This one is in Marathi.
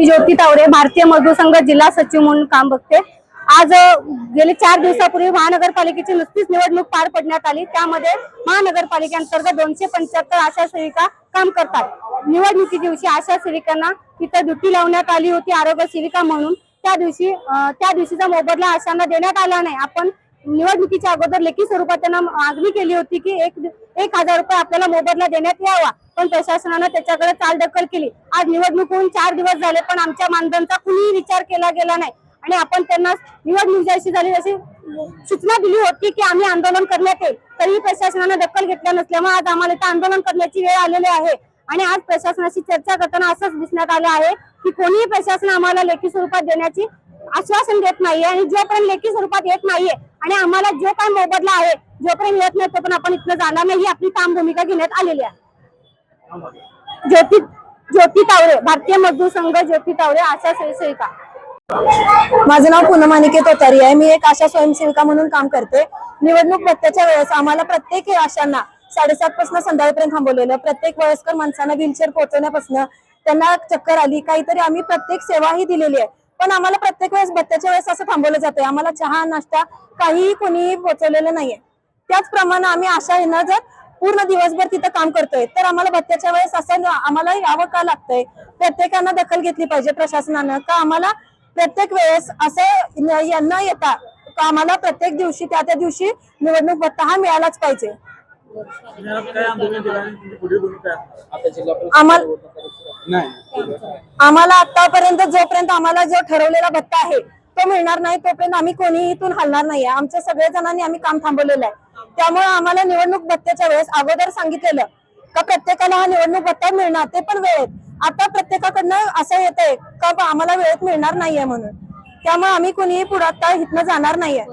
मी ज्योती तावडे भारतीय मजदूर संघ जिल्हा सचिव म्हणून काम बघते. आज गेले चार दिवसापूर्वी महानगरपालिकेची नुसतीच निवडणूक पार पडण्यात आली. त्यामध्ये महानगरपालिकेअंतर्गत दोनशे पंच्याहत्तर आशा सेविका काम करतात. निवडणुकी दिवशी आशा सेविकांना तिथं ड्युटी लावण्यात आली होती आरोग्य सेविका म्हणून. त्या दिवशी त्या दिवशीचा मोबदला आशांना देण्यात आला नाही. आपण निवडणुकीच्या अगोदर लेखी स्वरूपात त्यांना मागणी केली होती की एक एक हजार रुपये आपल्याला मोबदला देण्यात यावा. पण प्रशासनानं त्याच्याकडे चालढकल केली. आज निवडणूक होऊन चार दिवस झाले पण आमच्या मानधनचा कुणीही विचार केला गेला नाही. आणि आपण त्यांना निवडणूक जशी झाली जशी सूचना दिली होती की आम्ही आंदोलन करण्यात येईल. तरीही प्रशासनानं दखल घेतल्या नसल्यामुळे आज आम्हाला इथं आंदोलन करण्याची वेळ आलेली आहे. आणि आज प्रशासनाशी चर्चा करताना असंच दिसण्यात आलं आहे की कोणीही प्रशासन आम्हाला लेखी स्वरूपात देण्याची आश्वासन देत नाहीये आणि जोपर्यंत लेखी स्वरूपात येत नाहीये आणि आम्हाला जो काय मोबदला आहे जोपर्यंत येत नाही तोपर्यंत आपण इथनं जाणार नाही ही आपली काम भूमिका घेण्यात आलेली आहे. ज्योती ज्योती तावरे भारतीय मजदूर संघ ज्योती तावरे आशा स्वयंसेविका माझं नाव पूनम अनिकेत ओतारी आहे. मी एक आशा स्वयंसेविका म्हणून काम करते. निवडणूक बत्त्याच्या वेळेस आम्हाला प्रत्येक आशांना साडेसात पासून संध्याकाळपर्यंत थांबवलेलं प्रत्येक वयस्कर माणसांना व्हीलचेअर पोहोचवण्यापासून त्यांना चक्कर आली. काहीतरी आम्ही प्रत्येक सेवाही दिलेली आहे. पण आम्हाला प्रत्येक वेळेस बत्त्याच्या वेळेस असं थांबवलं जातंय. आम्हाला चहा नाश्ता काहीही कोणीही पोहोचवलेलं नाहीये. त्याचप्रमाणे आम्ही आशा येणं जर पूर्ण दिवसभर तिथं काम करतोय तर आम्हाला बत्त्याच्या वेळेस असं आम्हाला यावं का लागतंय? प्रत्येकानं दखल घेतली पाहिजे प्रशासनानं का आम्हाला प्रत्येक वेळेस असं न न येता का आम्हाला प्रत्येक दिवशी त्या त्या दिवशी निवडणूक भत्ता हा मिळालाच पाहिजे? आम्हाला आम्हाला आतापर्यंत जोपर्यंत आम्हाला जो ठरवलेला भत्ता आहे तो मिळणार नाही तोपर्यंत आम्ही कोणीही इथून हलणार नाही आमच्या सगळ्या जणांनी आम्ही काम थांबवलेलं आहे. त्यामुळे आम्हाला निवडणूक भत्त्याच्या वेळेस अगोदर सांगितलेलं का प्रत्येकाला हा निवडणूक भत्ता मिळणार ते पण वेळेत. आता प्रत्येकाकडनं असं येतंय का आम्हाला वेळेत मिळणार नाहीये म्हणून. त्यामुळे आम्ही कुणीही पुढे आता इथनं जाणार नाहीये.